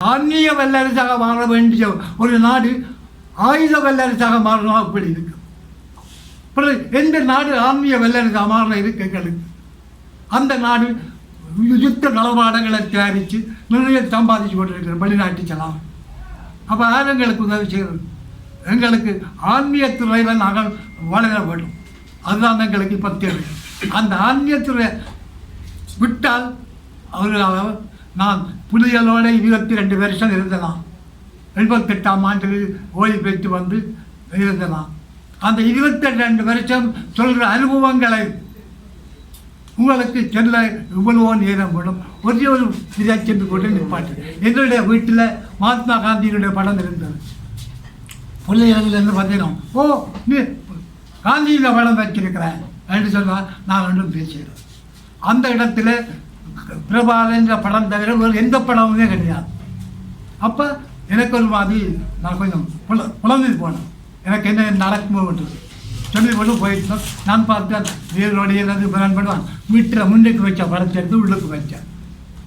ஆன்மீக வல்லரசாக மாற வேண்டிய ஒரு நாடு ஆயுத வல்லரசாக மாறணும் அப்படி இருக்கு? பிறகு எந்த நாடு ஆன்மீக வல்லரசாக மாற இருக்கு எங்களுக்கு அந்த நாடு யுத்த நலவாடங்களை தயாரித்து நிறைய சம்பாதிச்சு கொண்டிருக்கிற வெளிநாட்டு செல்லாம் அப்போ யார் எங்களுக்கு உதவி செய்கிறது எங்களுக்கு ஆன்மீக துறையில் நாங்கள் வளர வேண்டும். அதுதான் எங்களுக்கு இப்போ தேவை. அந்த ஆன்மீகத்துறை விட்டால் அவர்களால் நான் புலிகளோட இருபத்தி ரெண்டு வருஷம் இருந்தலாம் எழுபத்தெட்டாம் ஆண்டில் ஓய்வு பெற்று வந்து இருந்தலாம் அந்த இருபத்தி ரெண்டு வருஷம் சொல்கிற அனுபவங்களை உங்களுக்கு செல்ல இவ்வளவோ நேரம் வேணும் ஒரே ஒரு இதை சென்று கொண்டு நிற்பாட்டு எங்களுடைய வீட்டில் மகாத்மா காந்தியினுடைய படம் இருந்தது. பிள்ளைகளிலிருந்து பார்த்தீங்கன்னா ஓ நீ காந்தியில் படம் வச்சிருக்கிறேன் என்று சொன்னால் நான் ஒன்றும் பேசுகிறேன் அந்த இடத்துல பிரபாகரன்ற படம் தவிர வேறு எந்த படமுமே கிடையாது. அப்போ எனக்கு ஒரு மாதிரி நான் கொஞ்சம் குழ புலந்து போனேன். எனக்கு என்ன நடக்குமோ சொல்லி கொண்டு போயிட்டோம் நான் பார்த்தேன் வீரனுடைய எல்லாத்தையும் பண்ணுவான் வீட்டில் முன்னுக்கு வச்ச படத்தை எடுத்து உள்ளுக்கு வச்சேன்.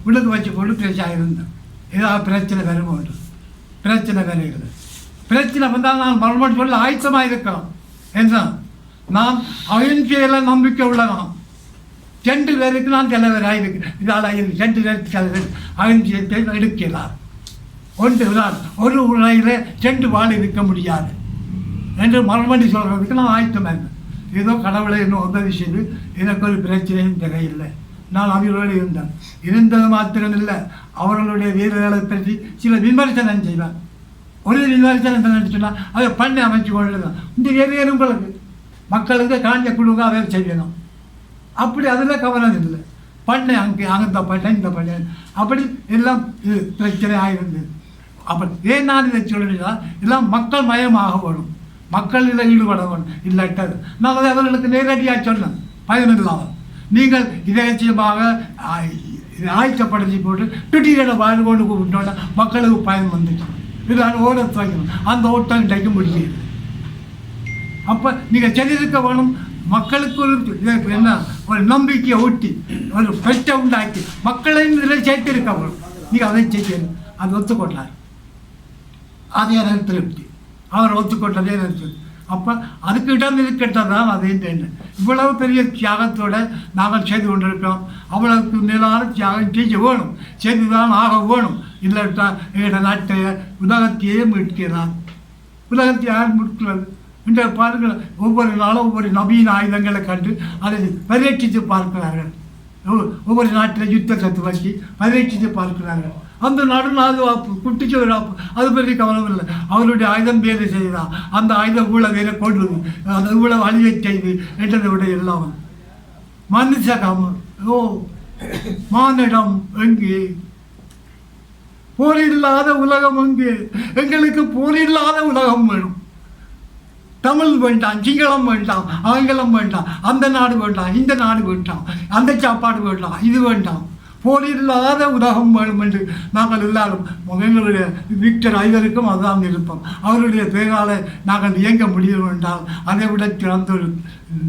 உள்ளுக்கு வச்சு கொண்டு பேசாக இருந்தேன் ஏதாவது பிரச்சனை வருமோ பிரச்சனை வருகிறது. பிரச்சனை வந்தால் நான் மறுபடியும் சொல்லி ஆயத்தமாக இருக்கிறோம் என்ன? நான் அகிம்சையில் நம்பிக்கை உள்ளவன். ரெண்டு பேருக்கு நான் தலைவராக இருக்கிறேன். இதால் ரெண்டு பேருக்கு தலைவர். அகிம்சையத்தை எடுக்கிறார் ஒன்று தான் ஒரு உலகில் ரெண்டு வாழ் இருக்க முடியாது. என்று மறுபடி சொல்கிறதுக்கு நான் ஆயத்தமாக இருந்தேன் ஏதோ கடவுளை இன்னும் உதவி செய்து எனக்கு ஒரு பிரச்சனையும் தெரியவில்லை நான் அவர்களோடு இருந்தேன். இருந்தது மாத்திரம் இல்லை. அவர்களுடைய வீரர்களை பற்றி சில விமர்சனம் செய்வேன். ஒரு விமர்சனம் என்னன்னு சொன்னால் அதை பண்ணி அமைச்சு கொள்ளுதான் இந்த வேறு உங்களுக்கு. மக்களுக்கு காஞ்ச குழுங்க அதை செய்யணும். அப்படி அதில் கவனம் இல்லை. பண்ணேன் அங்கே அந்த பண்ணேன் இந்த பண்ணேன். அப்படி எல்லாம் இது பிரச்சனை ஆகிருந்தது அப்போ ஏன் நான் இதை சொல்லுறீங்களா எல்லாம் மக்கள் மயமாக வேணும் மக்கள் இதில் ஈடுபட வேணும் இல்லாட்டது நான் அதை அவர்களுக்கு நேரடியாக சொன்னேன். பயனில்லாமல் நீங்கள் இதயச்சியமாக ஆய்ச்சப்படுத்தி போட்டு ட்விட்டரில் வாழ்ந்து கொண்டு கூப்பிட்டோன்னா மக்களுக்கு பயன் வந்துச்சு இதான் ஓட துவங்கணும் அந்த ஓட்டம் இன்றைக்கு முடியாது அப்போ நீங்கள் செய்திருக்க வேணும் மக்களுக்கு ஒரு என்ன? ஒரு நம்பிக்கையை ஊட்டி ஒரு பெட்டை உண்டாக்கி மக்களையும் இதில் சேர்த்திருக்க வேணும் நீங்கள் அதை செய்யணும். அது ஒத்துக்கொண்டார். அதே எனக்கு திருப்தி. அவர் ஒத்துக்கொண்டதே எனக்கு அப்போ அதுக்கு இடம் இருக்கின்றதான் அது என்ன இவ்வளவு பெரிய தியாகத்தோடு நாங்கள் செய்து கொண்டிருக்கிறோம். அவ்வளவுக்கு மேலான தியாகம் செய்ய வேணும். செய்துதான் ஆக வேணும். இல்லாட்டா எங்களோட நாட்டை உலகத்தையே மீட்கிறான் உலகத்தை யார் மீட்கிறது? இந்த பாருங்கள் ஒவ்வொரு நாளும் ஒவ்வொரு நவீன ஆயுதங்களை கண்டு அதை பரீட்சித்து பார்க்கிறார்கள். ஒவ்வொரு- ஒவ்வொரு நாட்டில் யுத்தத்தை துவக்கி பரீட்சித்து பார்க்கிறார்கள். அந்த நடுநாது நாதுவாப்பு குட்டிச்சு ஒரு ஆப்பு அது பற்றி கவனம் இல்லை. அவருடைய ஆயுதம் வேலை செய்தா அந்த ஆயுதம் இவ்வளவு வேலை கொண்டு அந்த இவ்வளவு அழிவை செய்து என்றதை விட எல்லாம். மனுஷகம் ஓ மானிடம் எங்கே? போரில்லாத உலகம் எங்கே? எங்களுக்கு போரில்லாத உலகம் வேணும். தமிழ் வேண்டாம் சிங்களம் வேண்டாம் ஆங்கிலம் வேண்டாம் அந்த நாடு வேண்டாம் இந்த நாடு வேண்டாம் அந்த சாப்பாடு வேண்டாம் இது வேண்டாம். போலில்லாத உலகம் வேணும் என்று நாங்கள் எல்லாரும் எங்களுடைய விக்டர் ஐவருக்கும் அதுதான் விருப்பம். அவருடைய பெயரால் நாங்கள் இயங்க முடியும் என்றால் அதை விட சிறந்த ஒரு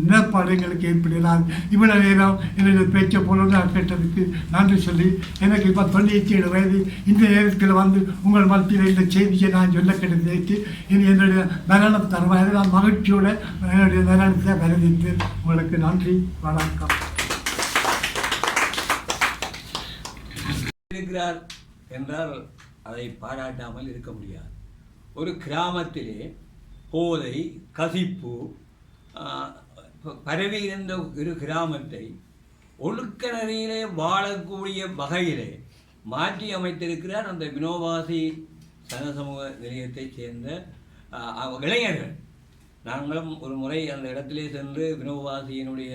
நிலப்பாடு எங்களுக்கு ஏற்படுகிறார். இவ்வளவு நேரம் என்னுடைய பேச்சை பொருள் கேட்டதுக்கு நன்றி சொல்லி எனக்கு இப்போ தொண்ணூற்றி ஏழு வயது. இந்த நேரத்தில் வந்து உங்கள் மத்தியில் இந்த செய்தியை நான் சொல்ல கிடைத்து இனி என்னுடைய மரணம் தருவாயில் நான் மகிழ்ச்சியோட என்னுடைய மரணத்தை வரவேற்று உங்களுக்கு நன்றி வணக்கம். இருக்கிறார் என்றால் அதை பாராட்டாமல் இருக்க முடியாது. ஒரு கிராமத்திலே போதை கசிப்பு பரவி இருந்த ஒரு கிராமத்தை ஒழுக்க நெறியிலே வாழக்கூடிய வகையிலே மாற்றி அமைத்திருக்கிறார் அந்த வினோபாசி சனசமூக நிலையத்தைச் சேர்ந்த இளைஞர்கள். நாங்களும் ஒரு முறை அந்த இடத்திலே சென்று வினோபாசியினுடைய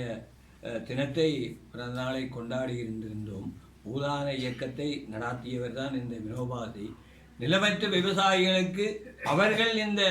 தினத்தை பிறந்த நாளை கொண்டாடி இருந்திருந்தோம். பூதான இயக்கத்தை நடாத்தியவர் தான் இந்த வினோபாசி நிலமற்ற விவசாயிகளுக்கு அவர்கள் இந்த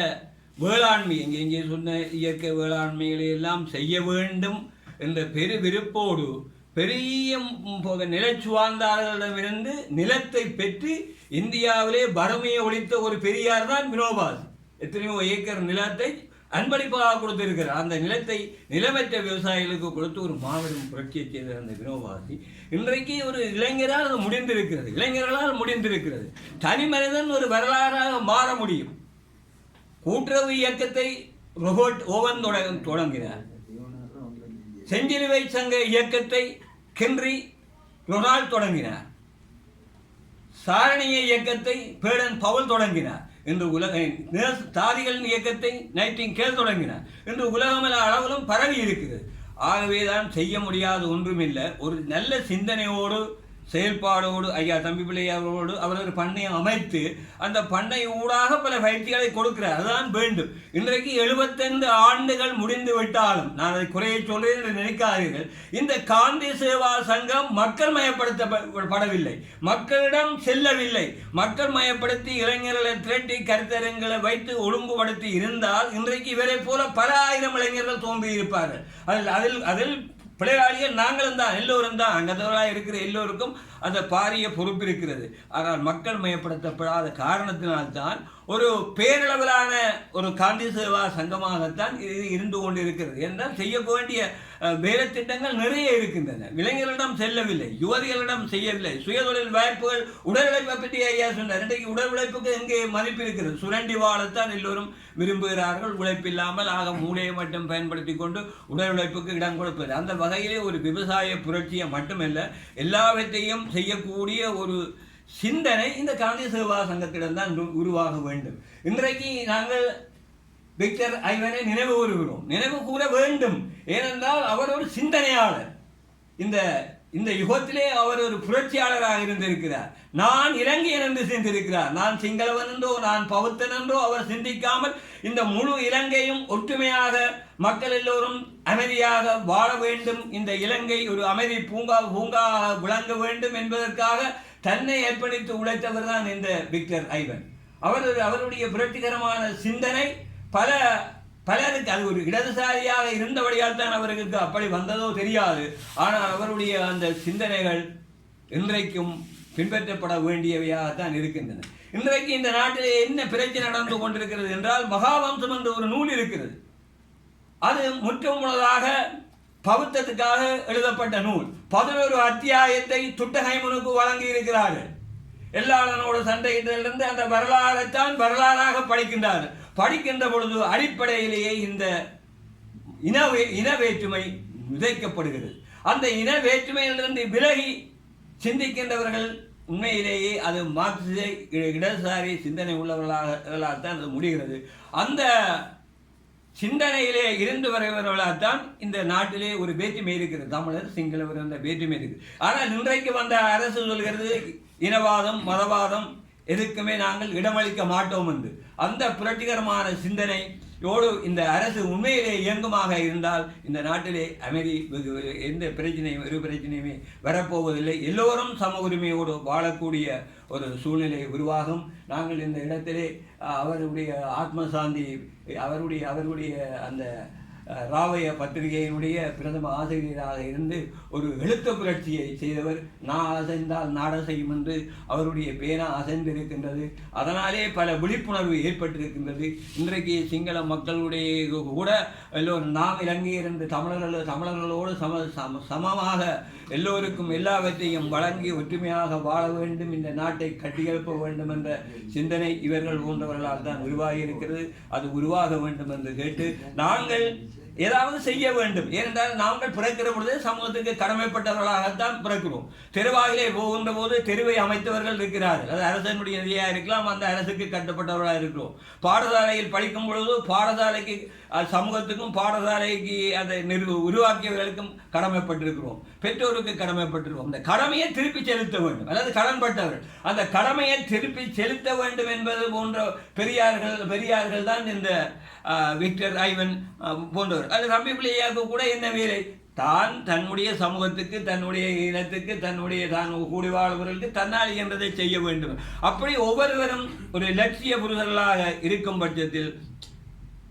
வேளாண்மை இங்கே இங்கே சொன்ன இயற்கை வேளாண்மைகளை எல்லாம் செய்ய வேண்டும் என்ற பெரு விருப்போடு பெரிய ம், நிலச்சுவார்ந்தார்களிடமிருந்து நிலத்தை பெற்று இந்தியாவிலே வறுமையை ஒழித்த ஒரு பெரியார் தான் வினோபாசி எத்தனையோ ஏக்கர் நிலத்தை அன்பளிப்பாக கொடுத்திருக்கிறார் அந்த நிலத்தை நிலமற்ற விவசாயிகளுக்கு கொடுத்து ஒரு மாபெரும் புரட்சியை செய்த அந்த வினோபாசி இன்றைக்கு ஒரு இளைஞரால் அது முடிந்திருக்கிறது. இளைஞர்களால் முடிந்திருக்கிறது. தனி மனிதன் ஒரு வரலாறாக மாற முடியும். கூட்டுறவு இயக்கத்தை ரொபோட் ஓவன் தொட- தொடங்கினார். செஞ்சிலுவை சங்க இயக்கத்தை ஹென்றி ரொனால்ட் தொடங்கினார். சாரணிய இயக்கத்தை பேடன் பவுல் தொடங்கினார். இன்று உலக நேச- தாதிகளின் இயக்கத்தை நைட்டிங் கேள் தொடங்கினார் இன்று உலகமல அளவிலும் பரவி இருக்கிறது. ஆகவேதான் செய்ய முடியாத ஒன்றுமில்லை. ஒரு நல்ல சிந்தனையோடு செயல்பாடோடு ஐயா தம்பி பிள்ளை அவர் ஒரு பண்ணையை அமைத்து அந்த பண்ணை ஊடாக பல பயிற்சிகளை கொடுக்கிறார். அதுதான் வேண்டும். இன்றைக்கு எழுபத்தைந்து ஆண்டுகள் முடிந்து விட்டாலும் நான் அதை குறையை சொல்றேன் என்று நினைக்காதீர்கள். இந்த காந்தி சேவா சங்கம் மக்கள் மயப்படுத்தப்படவில்லை. மக்களிடம் செல்லவில்லை. மக்கள் மயப்படுத்தி இளைஞர்களை திரட்டி கருத்தரங்களை வைத்து ஒழுங்குபடுத்தி இருந்தால் இன்றைக்கு இவரை போல பல ஆயிரம் இளைஞர்கள் தோன்றி இருப்பார்கள் அதில் அதில் அதில் பிழையாளிகள் நாங்களும் தான் எல்லோரும் தான். அங்கதவராக இருக்கிற எல்லோருக்கும் அந்த பாரிய பொறுப்பு இருக்கிறது. ஆனால் மக்கள் மயப்படுத்தப்படாத காரணத்தினால்தான் ஒரு பேரளவிலான ஒரு காந்தி சேவா சங்கமாகத்தான் இது இருந்து கொண்டிருக்கிறது. என்றால் செய்ய வேண்டிய வேலை திட்டங்கள் நிறைய இருக்கின்றன. இளைஞர்களிடம் செல்லவில்லை யுவதிகளிடம் செய்யவில்லை. சுயதொழில் வாய்ப்புகள் உடல் உழைப்பை பற்றி ஐயா சொன்னார். இன்றைக்கு உடல் உழைப்புக்கு எங்கே மதிப்பு இருக்கிறது? சுரண்டி வாழத்தான் எல்லோரும் விரும்புகிறார்கள். உழைப்பில்லாமல் ஆக மூளையை மட்டும் பயன்படுத்தி கொண்டு உடல் உழைப்புக்கு இடம் கொடுப்பது. அந்த வகையிலே ஒரு விவசாய புரட்சியை மட்டுமல்ல எல்லாவற்றையும் செய்யக்கூடிய ஒரு சிந்தனை இந்த காந்தி சேவா சங்கத்திடம் தான் உருவாக வேண்டும். இன்றைக்கு நாங்கள் விக்டர் ஐவனை நினைவு கூறுகிறோம். நினைவு கூற வேண்டும். ஏனென்றால் அவர் ஒரு சிந்தனையாளர். இந்த இந்த யுகத்திலே அவர் ஒரு புரட்சியாளராக இருந்திருக்கிறார். நான் இலங்கையன் என்று சிந்திருக்கிறார் நான் சிங்களவன் என்றோ நான் பௌத்தன் என்றோ அவர் சிந்திக்காமல் இந்த முழு இலங்கையும் ஒற்றுமையாக மக்கள் எல்லோரும் அமைதியாக வாழ வேண்டும். இந்த இலங்கை ஒரு அமைதி பூங்கா பூங்காக விளங்க வேண்டும் என்பதற்காக தன்னை ஏற்படுத்தி உழைத்தவர் தான் இந்த விக்டர் ஐவன். அவர் அவருடைய புரட்சிகரமான சிந்தனை பல பலருக்கு அது ஒரு இடதுசாரியாக இருந்தபடியால் தான் அவருக்கு அப்படி வந்ததோ தெரியாது. ஆனால் அவருடைய அந்த சிந்தனைகள் இன்றைக்கும் பின்பற்றப்பட வேண்டியவையாகத்தான் இருக்கின்றன. இன்றைக்கு இந்த நாட்டிலே என்ன பிரச்சனை நடந்து கொண்டிருக்கிறது என்றால் மகாவம்சம் என்ற ஒரு நூல் இருக்கிறது. அது முற்றுமுழுதாக பௌத்தத்துக்காக எழுதப்பட்ட நூல். பதினோரு அத்தியாயத்தை துட்டகைமனுக்கு வழங்கி இருக்கிறார்கள் எல்லாரனோட சண்டையிட்டிலிருந்து அந்த வரலாறைத்தான் வரலாறாக படிக்கின்றார்கள். படிக்கின்ற பொழுது அடிப்படையிலேயே இந்த இன இன வேற்றுமை விதைக்கப்படுகிறது. அந்த இன வேற்றுமையிலிருந்து விலகி சிந்திக்கின்றவர்கள் உண்மையிலேயே அது மார்க்சிய இடதுசாரி சிந்தனை உள்ளவர்களாக தான் அது முடிகிறது. அந்த சிந்தனையிலே இருந்து வருகிறவர்களாகத்தான் இந்த நாட்டிலே ஒரு வேற்றுமை இருக்கிறது. தமிழர் சிங்களவர் அந்த வேற்றுமை இருக்குது. ஆனால் இன்றைக்கு வந்த அரசு சொல்கிறது இனவாதம் மதவாதம் எதுக்குமே நாங்கள் இடமளிக்க மாட்டோம் என்று. அந்த புரட்சிகரமான சிந்தனையோடு இந்த அரசு உண்மையிலே இயங்குமாக இருந்தால் இந்த நாட்டிலே அமைதி வெகு- எந்த பிரச்சனையும் ஒரு பிரச்சனையுமே வரப்போவதில்லை. எல்லோரும் சம உரிமையோடு வாழக்கூடிய ஒரு சூழ்நிலை உருவாகும். நாங்கள் இந்த இடத்திலே அவருடைய ஆத்ம சாந்தி அவருடைய அவருடைய அந்த ராவய பத்திரிகையினுடைய பிரதம ஆசிரியராக இருந்து ஒரு எழுத்து புரட்சியை செய்தவர் நான் அசைந்தால் நாடசையும் என்று அவருடைய பேனா அசைந்திருக்கின்றது. அதனாலே பல விழிப்புணர்வு ஏற்பட்டிருக்கின்றது. இன்றைக்கு சிங்கள மக்களுடைய கூட எல்லோரும் நாம் இலங்கையர் என்று தமிழர்கள் தமிழர்களோடு சம சம சமமாக எல்லோருக்கும் எல்லாவற்றையும் வழங்கி ஒற்றுமையாக வாழ வேண்டும் இந்த நாட்டை கட்டியெழுப்ப வேண்டும் என்ற சிந்தனை இவர்கள் போன்றவர்களால் தான் உருவாகி இருக்கிறது அது உருவாக வேண்டும் என்று கேட்டு நாங்கள் ஏதாவது செய்ய வேண்டும். ஏனென்றால் நாங்கள் பிறக்கிற பொழுது சமூகத்துக்கு கடமைப்பட்டவர்களாகத்தான் பிறக்கிறோம். தெருவாகிலே போகின்ற போது தெருவை அமைத்தவர்கள் இருக்கிறார்கள். அது அரசனுடைய நிதியாக இருக்கலாம் அந்த அரசுக்கு கட்டப்பட்டவர்களாக இருக்கிறோம். பாடசாலையில் படிக்கும் பொழுது பாடசாலைக்கு சமூகத்துக்கும் பாடசாலைக்கு அதை நிறு உருவாக்கியவர்களுக்கும் கடமைப்பட்டிருக்கிறோம். பெற்றோருக்கு கடமைப்பட்டிருக்கிறோம். அந்த கடமையை திருப்பி செலுத்த வேண்டும். அல்லது கடன்பட்டவர்கள். அந்த கடமையை திருப்பி செலுத்த வேண்டும் என்பது போன்ற பெரியார்கள் பெரியார்கள் தான் இந்த விக்டர் ஐவன் போன்றவர். அது ரம்பி கூட என்ன வேலை? தான் தன்னுடைய சமூகத்துக்கு தன்னுடைய இனத்துக்கு தன்னுடைய தான் கூடி வாழ்வர்களுக்கு தன்னால் இயன்றதை செய்ய வேண்டும். அப்படி ஒவ்வொருவரும் ஒரு லட்சிய புரிதலாக இருக்கும் பட்சத்தில்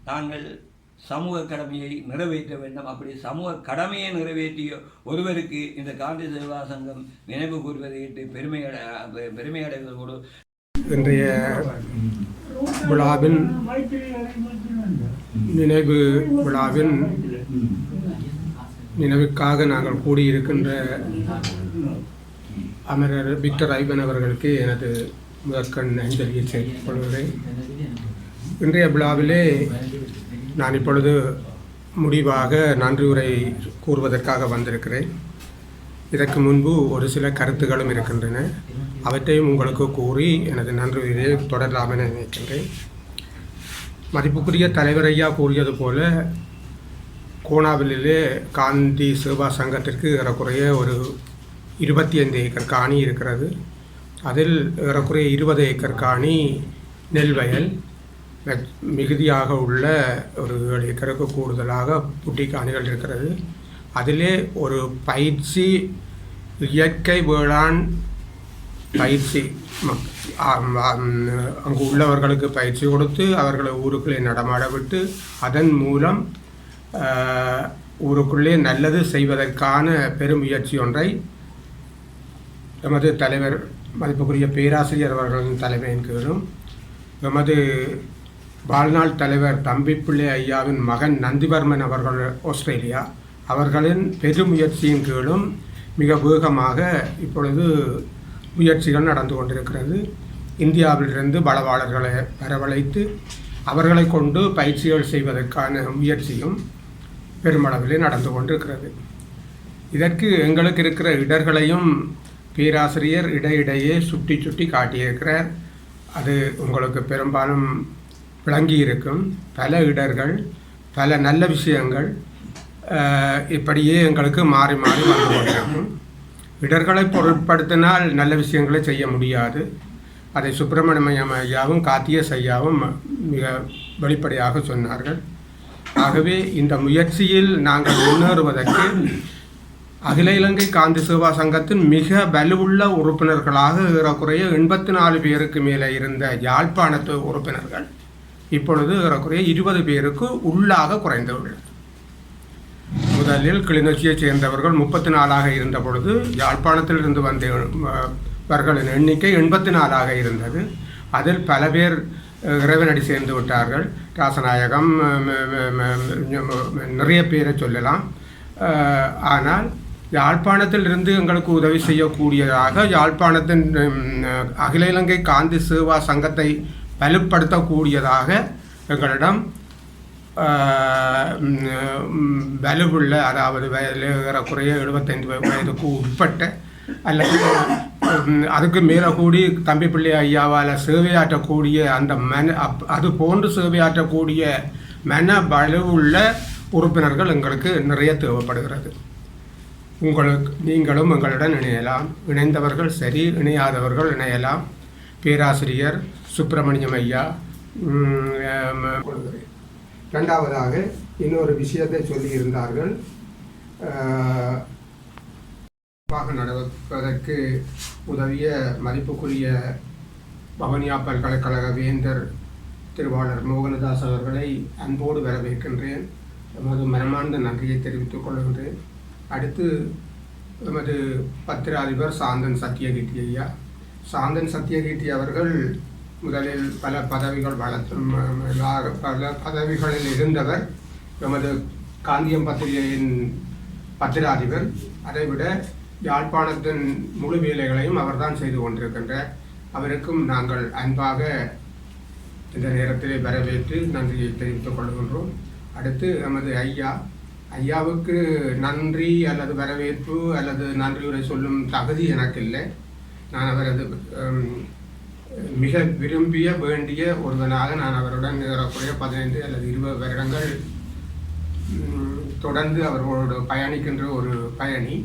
நாங்கள் சமூக கடமையை நிறைவேற்ற வேண்டும். அப்படி சமூக கடமையை நிறைவேற்றிய ஒருவருக்கு இந்த காந்தி சேவா சங்கம் நினைவு கூறுவதை இட்டு பெருமை அடை பெருமை அடைவதோடு இன்றைய விழாவின் நினைவு விழாவின் நினைவுக்காக நாங்கள் கூடியிருக்கின்ற அமரர் விக்டர் ஐபன் அவர்களுக்கு எனது முதற்கண் அஞ்சலியை செய்து கொள்கிறேன். இன்றைய விழாவிலே நான் இப்பொழுது முடிவாக நன்றி உரை கூறுவதற்காக வந்திருக்கிறேன். இதற்கு முன்பு ஒரு சில கருத்துகளும் இருக்கின்றன. அவற்றையும் உங்களுக்கு கூறி எனது நன்றி உரையை தொடரலாம் என நினைக்கின்றேன். மதிப்புக்குரிய தலைவரையா கூறியது போல கோணாவிலே காந்தி சேவா சங்கத்திற்கு ஏறக்குறைய ஒரு இருபத்தி ஐந்து ஏக்கர் காணி இருக்கிறது. அதில் ஏறக்குறைய இருபது ஏக்கர் காணி நெல் வயல் மிகுதியாக உள்ள ஒரு ஏழு ஏக்கருக்கு கூடுதலாக புட்டி காணிகள் இருக்கிறது. அதிலே ஒரு பயிற்சி இயற்கை வேளாண் பயிற்சி அங்கு உள்ளவர்களுக்கு பயிற்சி கொடுத்து அவர்களை ஊருக்குள்ளே நடமாட விட்டு அதன் மூலம் ஊருக்குள்ளே நல்லது செய்வதற்கான பெருமுயற்சி ஒன்றை எமது தலைவர் மதிப்புக்குரிய பேராசிரியர் அவர்களின் தலைமையின் கீழும் எமது வாழ்நாள் தலைவர் தம்பிப்பிள்ளை ஐயாவின் மகன் நந்திவர்மன் அவர்கள் ஆஸ்திரேலியா. அவர்களின் பெருமுயற்சியின் கீழும் மிக வேகமாக இப்பொழுது முயற்சிகள் நடந்து கொண்டிருக்கிறது. இந்தியாவிலிருந்து பலவாளர்களை வரவழைத்து அவர்களை கொண்டு பயிற்சிகள் செய்வதற்கான முயற்சியும் பெருமளவில் நடந்து கொண்டிருக்கிறது. இதற்கு எங்களுக்கு இருக்கிற இடர்களையும் பேராசிரியர் இடையிடையே சுட்டி சுட்டி காட்டியிருக்கிறார். அது உங்களுக்கு பெரும்பாலும் விளங்கி இருக்கும் பல இடர்கள் பல நல்ல விஷயங்கள் இப்படியே எங்களுக்கு மாறி மாறி வந்து கொண்டிருக்கும். இடர்களை பொருட்படுத்தினால் நல்ல விஷயங்களை செய்ய முடியாது. அதை சுப்பிரமணியம் ஐயாவும் காத்தியஸ் ஐயாவும் மிக வெளிப்படையாக சொன்னார்கள். ஆகவே இந்த முயற்சியில் நாங்கள் முன்னேறுவதற்கு அகில இலங்கை காந்தி சேவா சங்கத்தின் மிக வலுவுள்ள உறுப்பினர்களாக ஏறக்குறைய எண்பத்தி நாலு பேருக்கு மேலே இருந்த யாழ்ப்பாணத்து உறுப்பினர்கள் இப்பொழுது ஏறக்குறைய இருபது பேருக்கு உள்ளாக குறைந்துள்ளது. முதலில் கிளிநொச்சியைச் சேர்ந்தவர்கள் முப்பத்தி நாலாக இருந்த பொழுது யாழ்ப்பாணத்திலிருந்து வந்தவர்களின் எண்ணிக்கை எண்பத்தி நாலாக இருந்தது. அதில் பல பேர் இறைவனடி சேர்ந்து விட்டார்கள். ராசநாயகம் நிறைய பேரை சொல்லலாம். ஆனால் யாழ்ப்பாணத்தில் இருந்து எங்களுக்கு உதவி செய்யக்கூடியதாக யாழ்ப்பாணத்தின் அகில இலங்கை காந்தி சேவா சங்கத்தை வலுப்படுத்தக்கூடியதாக எங்களிடம் வலுவுள்ள அதாவது வயது ஏறக்குறைய எழுபத்தைந்து வயதுக்கு உட்பட்ட அல்லது அதுக்கு மேலே கூடி தம்பி பிள்ளை ஐயாவால் சேவையாற்றக்கூடிய அந்த மன அப் அது போன்று சேவையாற்றக்கூடிய மன வலுவுள்ள உறுப்பினர்கள் எங்களுக்கு நிறைய தேவைப்படுகிறது. உங்களுக்கு நீங்களும் எங்களுடன் இணையலாம். இணைந்தவர்கள் சரி இணையாதவர்கள் இணையலாம். பேராசிரியர் சுப்பிரமணியம் ஐயா. கொள்கிறேன் ரெண்டாவதாக இன்னொரு விஷயத்தை சொல்லியிருந்தார்கள். சிறப்பாக நடப்பதற்கு உதவிய மதிப்புக்குரிய பவனியா பல்கலைக்கழக வேந்தர் திருவாளர் மோகனதாஸ் அவர்களை அன்போடு வரவேற்கின்றேன். எமது மனமார்ந்த நன்றியை தெரிவித்துக் கொள்கின்றேன். அடுத்து எமது பத்திராதிபர் சாந்தன் சத்யகீர்த்தி ஐயா. சாந்தன் சத்யகீர்த்தி அவர்கள் முதலில் பல பதவிகள் வளர்த்தும் பல பதவிகளில் இருந்தவர் நமது காந்தியம் பத்திரிகையின் பத்திராதிபர். அதைவிட யாழ்ப்பாணத்தின் முழு வேலைகளையும் அவர்தான் செய்து கொண்டிருக்கின்றார். அவருக்கும் நாங்கள் அன்பாக இந்த நேரத்திலே வரவேற்று நன்றியை தெரிவித்துக் கொள்கின்றோம். அடுத்து நமது ஐயா. ஐயாவுக்கு நன்றி அல்லது வரவேற்பு அல்லது நன்றியுரை சொல்லும் தகுதி எனக்கு இல்லை நான் அவரது மிக விரும்பிய வேண்டிய ஒருவனாக நான் அவருடன் ஏறக்குறைய பதினைந்து அல்லது இருபது வருடங்கள் தொடர்ந்து அவர்களோடு பயணிக்கின்ற ஒரு பயணி.